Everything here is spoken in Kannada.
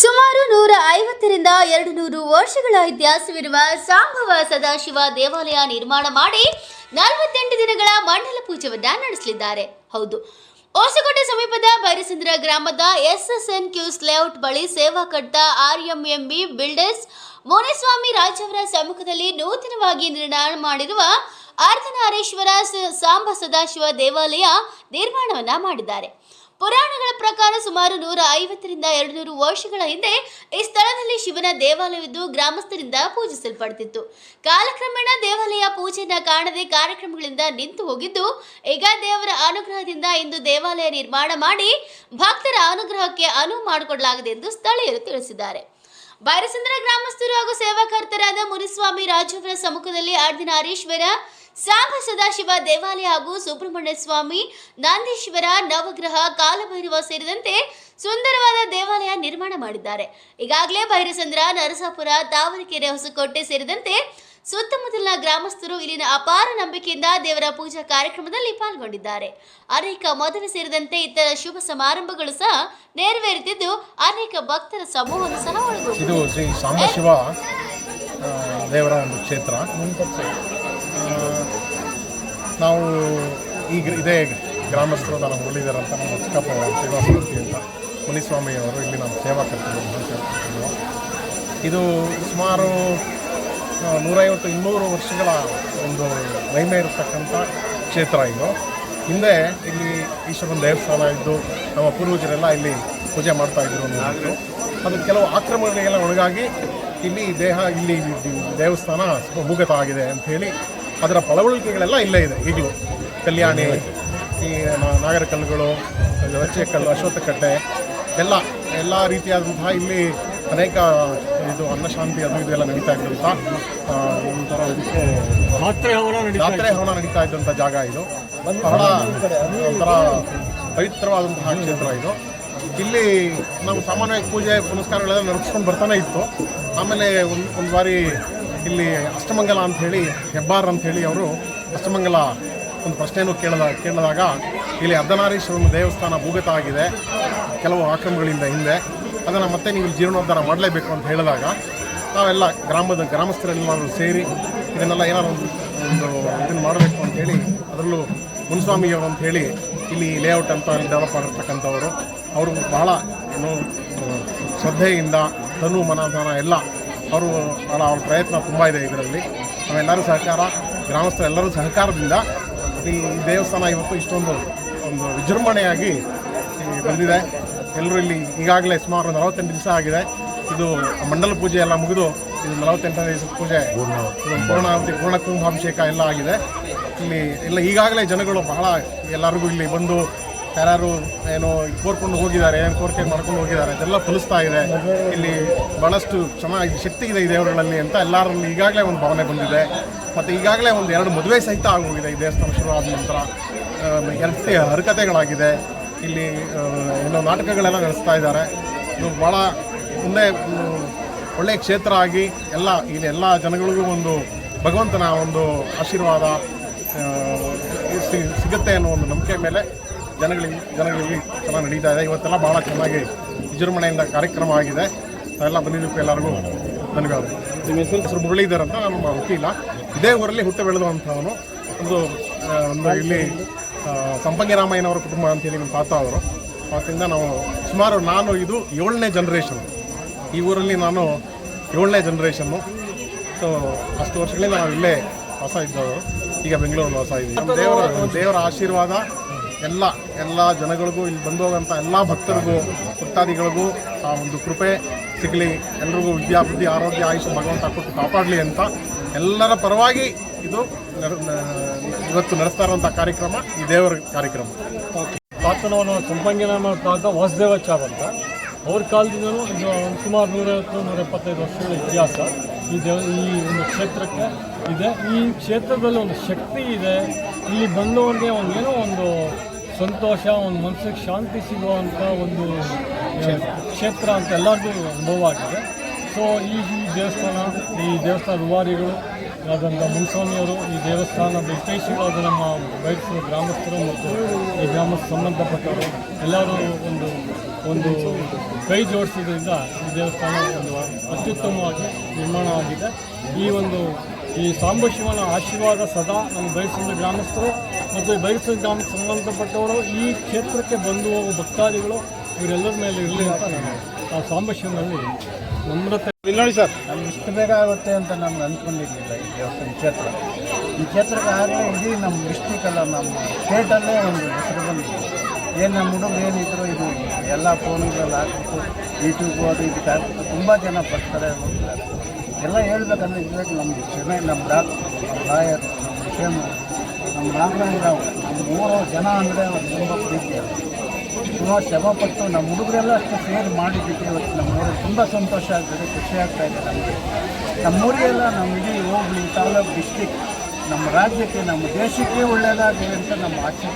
ಸುಮಾರು ನೂರ ಐವತ್ತರಿಂದ ಎರಡು ನೂರು ವರ್ಷಗಳ ಇತಿಹಾಸವಿರುವ ಸಾಂಭವ ಸದಾಶಿವ ದೇವಾಲಯ ನಿರ್ಮಾಣ ಮಾಡಿ ನಲವತ್ತೆಂಟು ದಿನಗಳ ಮಂಡಲ ಪೂಜೆವನ್ನ ನಡೆಸಲಿದ್ದಾರೆ. ಹೌದು. ಹೊಸಕೋಟೆ ಸಮೀಪದ ಬೈರಸಂದ್ರ ಗ್ರಾಮದ ಎಸ್ಎಸ್ಎನ್ ಕ್ಯೂಸ್ ಲೇಔಟ್ ಬಳಿ ಸೇವಾ ಕಟ್ಟ ಆರ್ಎಂಎಂಬಿ ಬಿಲ್ಡರ್ಸ್ ಮುನಿಸ್ವಾಮಿ ರಾಜ್ ಅವರ ಸಮ್ಮುಖದಲ್ಲಿ ನೂತನವಾಗಿ ನಿರ್ಮಾಣ ಮಾಡಿರುವ ಅರ್ಧನಾರೇಶ್ವರ ಸಾಂಬ ಸದಾಶಿವ ದೇವಾಲಯ ನಿರ್ಮಾಣವನ್ನ ಮಾಡಿದ್ದಾರೆ. ಪುರಾಣಗಳ ಪ್ರಕಾರ ಸುಮಾರು ನೂರ ಐವತ್ತರಿಂದ ಎರಡು ನೂರು ವರ್ಷಗಳ ಹಿಂದೆ ಈ ಸ್ಥಳದಲ್ಲಿ ಶಿವನ ದೇವಾಲಯವಿದ್ದು ಗ್ರಾಮಸ್ಥರಿಂದ ಪೂಜಿಸಲ್ಪಡ್ತಿತ್ತು. ಕಾಲಕ್ರಮೇಣ ದೇವಾಲಯ ಪೂಜೆಯನ್ನ ಕಾಣದೆ ಕಾರ್ಯಕ್ರಮಗಳಿಂದ ನಿಂತು ಹೋಗಿದ್ದು, ಈಗ ದೇವರ ಅನುಗ್ರಹದಿಂದ ಇಂದು ದೇವಾಲಯ ನಿರ್ಮಾಣ ಮಾಡಿ ಭಕ್ತರ ಅನುಗ್ರಹಕ್ಕೆ ಅನುವು ಮಾಡಿಕೊಡಲಾಗಿದೆ ಎಂದು ಸ್ಥಳೀಯರು ತಿಳಿಸಿದ್ದಾರೆ. ಬೈರಸಂದ್ರ ಗ್ರಾಮಸ್ಥರು ಹಾಗೂ ಸೇವಾಕರ್ತರಾದ ಮುನಿಸ್ವಾಮಿ ರಾಜವರ ಸಮ್ಮುಖದಲ್ಲಿ ಅರ್ಧನಾರೀಶ್ವರ ಸಾಂಬ ಸದಾಶಿವ ದೇವಾಲಯ ಹಾಗೂ ಸುಬ್ರಹ್ಮಣ್ಯ ಸ್ವಾಮಿ, ನಂದೀಶ್ವರ ನವಗ್ರಹ, ಕಾಲಭೈರವ ಸೇರಿದಂತೆ ಸುಂದರವಾದ ದೇವಾಲಯ ನಿರ್ಮಾಣ ಮಾಡಿದ್ದಾರೆ. ಈಗಾಗಲೇ ಬೈರಸಂದ್ರ, ನರಸಾಪುರ, ದಾವಣಗೆರೆ, ಹೊಸಕೋಟೆ ಸೇರಿದಂತೆ ಸುತ್ತಮುತ್ತಲಿನ ಗ್ರಾಮಸ್ಥರು ಇಲ್ಲಿನ ಅಪಾರ ನಂಬಿಕೆಯಿಂದ ದೇವರ ಪೂಜಾ ಕಾರ್ಯಕ್ರಮದಲ್ಲಿ ಪಾಲ್ಗೊಂಡಿದ್ದಾರೆ. ಅನೇಕ ಮದುವೆ ಸೇರಿದಂತೆ ಇತರ ಶುಭ ಸಮಾರಂಭಗಳು ಸಹ ನೆರವೇರುತ್ತಿದ್ದು ಅನೇಕ ಭಕ್ತರ ಸಮೂಹವನ್ನು ಸಹ ಇದು ಶ್ರೀ ಸಾಂಬಶಿವ ದೇವರ ಒಂದು ಕ್ಷೇತ್ರ. ನಾವು ಈಗ ಇದೇ ಗ್ರಾಮಸ್ಥರು ನಮ್ಮ ಅಂತ ನಮ್ಮ ಚಿಕ್ಕಪ್ಪ ಸಮಿತಿ ಅಂತ ಮುನಿಸ್ವಾಮಿ ಅವರು ಇಲ್ಲಿ ನಮ್ಮ ಸೇವಾ ಕರ್ತವ್ಯ ಇದು ಸುಮಾರು ನೂರೈವತ್ತು ಇನ್ನೂರು ವರ್ಷಗಳ ಒಂದು ಮಹಿಮೆ ಇರತಕ್ಕಂಥ ಕ್ಷೇತ್ರ ಇದು. ಹಿಂದೆ ಇಲ್ಲಿ ಈಶ್ವರನ ದೇವಸ್ಥಾನ ಇದ್ದು, ನಮ್ಮ ಪೂರ್ವಜರೆಲ್ಲ ಇಲ್ಲಿ ಪೂಜೆ ಮಾಡ್ತಾ ಇದ್ರು ಅನ್ನೋದು ಅದು ಕೆಲವು ಆಕ್ರಮಣಗಳಿಗೆಲ್ಲ ಒಳಗಾಗಿ ಇಲ್ಲಿ ದೇಹ, ಇಲ್ಲಿ ದೇವಸ್ಥಾನ ಸ್ವಲ್ಪ ಭೂಗತ ಆಗಿದೆ ಅಂತ ಹೇಳಿ ಅದರ ಪಳವಳಿಕೆಗಳೆಲ್ಲ ಇಲ್ಲೇ ಇದೆ ಈಗಲೂ. ಕಲ್ಯಾಣಿ, ಈ ನಾಗರಕಲ್ಲುಗಳು ರಚಿಯ ಕಲ್ಲು ಅಶ್ವತ್ಥಕಟ್ಟೆ, ಎಲ್ಲ ಎಲ್ಲ ರೀತಿಯಾದಂತಹ ಇಲ್ಲಿ ಅನೇಕ ಇದು ಅನ್ನಶಾಂತಿ ಅದು ಇದು ಎಲ್ಲ ನಡೀತಾ ಇದ್ದಂಥ ಆ, ಒಂಥರ ಇದಕ್ಕೆ ಮಾತ್ರೆ ಹವನ ನಡೀತಾ ಜಾತ್ರೆ ಹವನ ನಡೀತಾ ಇದ್ದಂಥ ಜಾಗ ಇದು. ಬಹಳ ಒಂಥರ ಪವಿತ್ರವಾದಂತಹ ಕ್ಷೇತ್ರ ಇದು. ಇಲ್ಲಿ ನಾವು ಸಾಮಾನ್ಯವಾಗಿ ಪೂಜೆ ಪುನಸ್ಕಾರಗಳೆಲ್ಲ ನಡೆಸ್ಕೊಂಡು ಬರ್ತಾನೆ ಇತ್ತು. ಆಮೇಲೆ ಒಂದು ಒಂದು ಬಾರಿ ಇಲ್ಲಿ ಅಷ್ಟಮಂಗಲ ಅಂತ ಹೇಳಿ ಹೆಬ್ಬಾರ್ ಅಂತ ಹೇಳಿ ಅವರು ಅಷ್ಟಮಂಗಲ ಒಂದು ಪ್ರಶ್ನೆಯನ್ನು ಕೇಳಿದ ಕೇಳಿದಾಗ ಇಲ್ಲಿ ಅರ್ಧನಾರೀಶ್ವರನ ದೇವಸ್ಥಾನ ಭೂಗತ ಆಗಿದೆ. ಕೆಲವು ಆಕ್ರಮಗಳಿಂದ ಹಿಂದೆ. ಅದನ್ನು ಮತ್ತೆ ನೀವು ಜೀರ್ಣೋದ್ಧಾರ ಮಾಡಲೇಬೇಕು ಅಂತ ಹೇಳಿದಾಗ ನಾವೆಲ್ಲ ಗ್ರಾಮದ ಗ್ರಾಮಸ್ಥರೆಲ್ಲರೂ ಸೇರಿ ಇದನ್ನೆಲ್ಲ ಏನಾದ್ರು ಒಂದು ಒಂದು ಇದನ್ನು ಮಾಡಬೇಕು ಅಂತ ಹೇಳಿ, ಅದರಲ್ಲೂ ಮುನ್ಸ್ವಾಮಿಯವರು ಅಂತ ಹೇಳಿ ಇಲ್ಲಿ ಲೇಔಟ್ ಅಂತ ಡೆವಲಪ್ ಮಾಡಿರ್ತಕ್ಕಂಥವರು, ಅವರು ಬಹಳ ಏನು ಶ್ರದ್ಧೆಯಿಂದ ತನು ಮನಧಾನ ಎಲ್ಲ ಅವರು ಬಹಳ ಅವ್ರ ಪ್ರಯತ್ನ ತುಂಬ ಇದೆ ಇದರಲ್ಲಿ. ನಾವೆಲ್ಲರೂ ಸಹಕಾರ ಗ್ರಾಮಸ್ಥರೆಲ್ಲರೂ ಸಹಕಾರದಿಂದ ಈ ದೇವಸ್ಥಾನ ಇವತ್ತು ಇಷ್ಟೊಂದು, ಒಂದು ವಿಜೃಂಭಣೆಯಾಗಿ ಬಂದಿದೆ. ಎಲ್ಲರೂ ಇಲ್ಲಿ ಈಗಾಗಲೇ ಸುಮಾರು ನಲವತ್ತೆಂಟು ದಿವಸ ಆಗಿದೆ. ಇದು ಮಂಡಲ ಪೂಜೆ ಎಲ್ಲ ಮುಗಿದು ಇದು ನಲವತ್ತೆಂಟನೇ ದಿವಸದ ಪೂಜೆ ಪೂರ್ಣಾವತಿ ಪೂರ್ಣ ಕುಂಭಾಭಿಷೇಕ ಎಲ್ಲ ಆಗಿದೆ. ಇಲ್ಲಿ ಎಲ್ಲ ಈಗಾಗಲೇ ಜನಗಳು ಬಹಳ ಎಲ್ಲರಿಗೂ ಇಲ್ಲಿ ಬಂದು ಯಾರು ಏನು ಕೋರ್ಕೊಂಡು ಹೋಗಿದ್ದಾರೆ ಏನು ಕೋರಿಕೆ ಮಾಡ್ಕೊಂಡು ಹೋಗಿದ್ದಾರೆ, ಅದೆಲ್ಲ ಫಲಿಸ್ತಾ ಇದೆ. ಇಲ್ಲಿ ಬಹಳಷ್ಟು ಚೆನ್ನಾಗಿ ಶಕ್ತಿ ಇದೆ ಈ ದೇವರುಗಳಲ್ಲಿ ಅಂತ ಎಲ್ಲರಲ್ಲಿ ಈಗಾಗಲೇ ಒಂದು ಭಾವನೆ ಬಂದಿದೆ. ಮತ್ತು ಈಗಾಗಲೇ ಒಂದು ಎರಡು ಮದುವೆ ಸಹಿತ ಆಗೋಗಿದೆ ಈ ದೇವಸ್ಥಾನ ಶುರು ಆದ ನಂತರ. ಎರಡು ಹರಕತೆಗಳಾಗಿದೆ. ಇಲ್ಲಿ ಇನ್ನೂ ನಾಟಕಗಳೆಲ್ಲ ನಡೆಸ್ತಾ ಇದ್ದಾರೆ. ಇದು ಭಾಳ ಮುಂದೆ ಒಳ್ಳೆಯ ಕ್ಷೇತ್ರ ಆಗಿ ಎಲ್ಲ, ಇಲ್ಲಿ ಎಲ್ಲ ಜನಗಳಿಗೂ ಒಂದು ಭಗವಂತನ ಒಂದು ಆಶೀರ್ವಾದ ಸಿಗುತ್ತೆ ಅನ್ನೋ ಒಂದು ನಂಬಿಕೆ ಮೇಲೆ ಜನಗಳಿಗೆ ಜನಗಳಿಗೆ ಚೆನ್ನಾಗಿ ನಡೀತಾ ಇದೆ. ಇವತ್ತೆಲ್ಲ ಭಾಳ ಚೆನ್ನಾಗಿ ವಿಜೃಂಭಣೆಯಿಂದ ಕಾರ್ಯಕ್ರಮ ಆಗಿದೆ. ಎಲ್ಲ ಬಂದಿದ್ದಕ್ಕೂ ಎಲ್ಲರಿಗೂ ಧನ್ಯವಾದ ನಿಮ್ಮ ಹೆಸರು ಮುರಳೀಧರ್ ಅಂತ ನಮ್ಮ ವಕೀಲ ಇದೇ ಊರಲ್ಲಿ ಹುಟ್ಟು ಬೆಳೆದಂಥವನು ಒಂದು ಒಂದು ಇಲ್ಲಿ ಸಂಪಂಗಿ ರಾಮಯ್ಯನವರ ಕುಟುಂಬ ಅಂತೇಳಿ ನಮ್ಮ ತಾತ ಅವರು. ಅವತ್ತಿಂದ ನಾವು ಸುಮಾರು ನಾನು ಇದು ಏಳನೇ ಜನ್ರೇಷನ್ ಈ ಊರಲ್ಲಿ ನಾನು ಏಳನೇ ಜನ್ರೇಷನ್ನು ಸೊ ಅಷ್ಟು ವರ್ಷಗಳಿಂದ ನಾವು ಇಲ್ಲೇ ವಾಸ ಇದ್ದವರು. ಈಗ ಬೆಂಗಳೂರಲ್ಲಿ ವಾಸ ಇದ್ದೀವಿ. ದೇವರ ದೇವರ ಆಶೀರ್ವಾದ ಎಲ್ಲ ಎಲ್ಲ ಜನಗಳಿಗೂ, ಇಲ್ಲಿ ಬಂದು ಹೋಗೋಂಥ ಎಲ್ಲ ಭಕ್ತರಿಗೂ, ಭಕ್ತಾದಿಗಳಿಗೂ ಆ ಒಂದು ಕೃಪೆ ಸಿಗಲಿ. ಎಲ್ರಿಗೂ ವಿದ್ಯಾ ಬುದ್ಧಿ, ಆರೋಗ್ಯ ಆಯುಷ್ ಭಗವಂತ ಕೊಟ್ಟು ಕಾಪಾಡಲಿ ಅಂತ ಎಲ್ಲರ ಪರವಾಗಿ ಇದು ಇವತ್ತು ನಡೆಸ್ತಾ ಇರುವಂಥ ಕಾರ್ಯಕ್ರಮ, ಈ ದೇವರ ಕಾರ್ಯಕ್ರಮ. ತಾತನವನ ಸಂಪಂಗಿನ ತಾತ ವಾಸುದೇವಾಚಾರ ಅಂತ. ಅವ್ರ ಕಾಲದಿಂದಲೂ ಇದು ಸುಮಾರು ನೂರೈವತ್ತು ನೂರ ಎಪ್ಪತ್ತೈದು ವರ್ಷಗಳ ಇತಿಹಾಸ. ಈ ದೇವ ಈ ಒಂದು ಕ್ಷೇತ್ರಕ್ಕೆ ಇದೆ. ಈ ಕ್ಷೇತ್ರದಲ್ಲಿ ಒಂದು ಶಕ್ತಿ ಇದೆ. ಇಲ್ಲಿ ಬಂದವರಿಗೆ ಒಂದು ಏನೋ ಒಂದು ಸಂತೋಷ, ಒಂದು ಮನಸ್ಸಿಗೆ ಶಾಂತಿ ಸಿಗುವಂಥ ಒಂದು ಕ್ಷೇತ್ರ ಅಂತ ಎಲ್ಲರಿಗೂ ಅನುಭವ ಆಗಿದೆ. ಸೊ ಈ ಈ ದೇವಸ್ಥಾನ ಈ ದೇವಸ್ಥಾನ ರೂವಾರಿಗಳು ಆದಂಥ ಮುನ್ಸ್ವಾಮಿಯವರು ಈ ದೇವಸ್ಥಾನ ವಿಶೇಷವಾದ ನಮ್ಮ ಬೈಕ್ಸ್ ಗ್ರಾಮಸ್ಥರು ಮತ್ತು ಈ ಗ್ರಾಮಕ್ಕೆ ಸಂಬಂಧಪಟ್ಟವರು ಎಲ್ಲರೂ ಒಂದು ಒಂದು ಕೈ ಜೋಡಿಸಿದ್ರಿಂದ ಈ ದೇವಸ್ಥಾನ ಒಂದು ಅತ್ಯುತ್ತಮವಾಗಿ ನಿರ್ಮಾಣ ಆಗಿದೆ. ಈ ಒಂದು, ಈ ಸಾಂಬಶಿವನ ಆಶೀರ್ವಾದ ಸದಾ ನಮ್ಮ ಬೈಸಂದ್ರ ಗ್ರಾಮಸ್ಥರು ಮತ್ತು ಈ ಗ್ರಾಮಕ್ಕೆ ಸಂಬಂಧಪಟ್ಟವರು ಈ ಕ್ಷೇತ್ರಕ್ಕೆ ಬಂದು ಹೋಗುವ ಭಕ್ತಾದಿಗಳು ಇವರೆಲ್ಲರ ಮೇಲೆ ಇರಲಿ ಅಂತ ನಾನು ಆ ಸಾಂಬಶಿವನಲ್ಲಿ ನಮ್ರತೆ ಇಲ್ಲಿ ನೋಡಿ ಸರ್. ನಮ್ಗೆ ಇಷ್ಟು ಬೇಗ ಆಗುತ್ತೆ ಅಂತ ನಮ್ಗೆ ಅಂದ್ಕೊಂಡಿರಲಿಲ್ಲ ಈ ದೇವಸ್ಥಾನ ಕ್ಷೇತ್ರ. ಈ ಕ್ಷೇತ್ರಕ್ಕೆ ಆಗಲೇ ಇಡೀ ನಮ್ಮ ಡಿಸ್ಟಿಕ್ ಅಲ್ಲ ನಮ್ಮ ಸ್ಟೇಟಲ್ಲೇ ಒಂದು ಹೆಸರು ಬಂದಿದೆ. ಏನು ನಮ್ಮ ಹುಡುಗರು ಏನಿದ್ರು ಇದು ಎಲ್ಲ ಫೋನ್ಗಳಲ್ಲಿ ಹಾಕ್ಬಿಟ್ಟು ಯೂಟ್ಯೂಬು ಅದು ಇದಕ್ಕೆ ಹಾಕ್ಬಿಟ್ಟು ತುಂಬ ಜನ ಬರ್ತಾರೆ ಹೋಗ್ತಾರೆ ಎಲ್ಲ ಹೇಳ್ಬೇಕಂದ್ರೆ ಇದ್ರಲ್ಲಿ ನಮ್ಮ ಚೆನ್ನೈ ನಮ್ಮ ಡಾಕ್ಟ್ರು ನಮ್ಮ ಲಾಯರ್ ನಮ್ಮ ಶೇಮ್ ನಮ್ಮ ನಾಗರಾಜರಾವ್ ನಮ್ಮ ಮೂರು ಜನ ಅಂದರೆ ತುಂಬ ಪ್ರೀತಿ ಸುಮಾರು ಶ್ರಮಪಟ್ಟು ನಮ್ಮ ಹುಡುಗರೆಲ್ಲ ಅಷ್ಟು ಸೇರ್ ಮಾಡಿದ್ದಕ್ಕೆ ಇವತ್ತು. ನಮ್ಮೂರು ತುಂಬ ಸಂತೋಷ ಆಗ್ತದೆ ಖುಷಿ ಆಗ್ತಾ ಇದೆ ನಮಗೆ. ನಮ್ಮೂರಿಗೆಲ್ಲ ನಮ್ಮ ಇಡೀ ಹೋಗ್ಲಿ ತಾಲೂಕು ಡಿಸ್ಟಿಕ್ ನಮ್ಮ ರಾಜ್ಯಕ್ಕೆ, ನಮ್ಮ ದೇಶಕ್ಕೆ ಒಳ್ಳೆಯದಾಗಲಿ ಅಂತ ನಮ್ಮ ಆಸೆ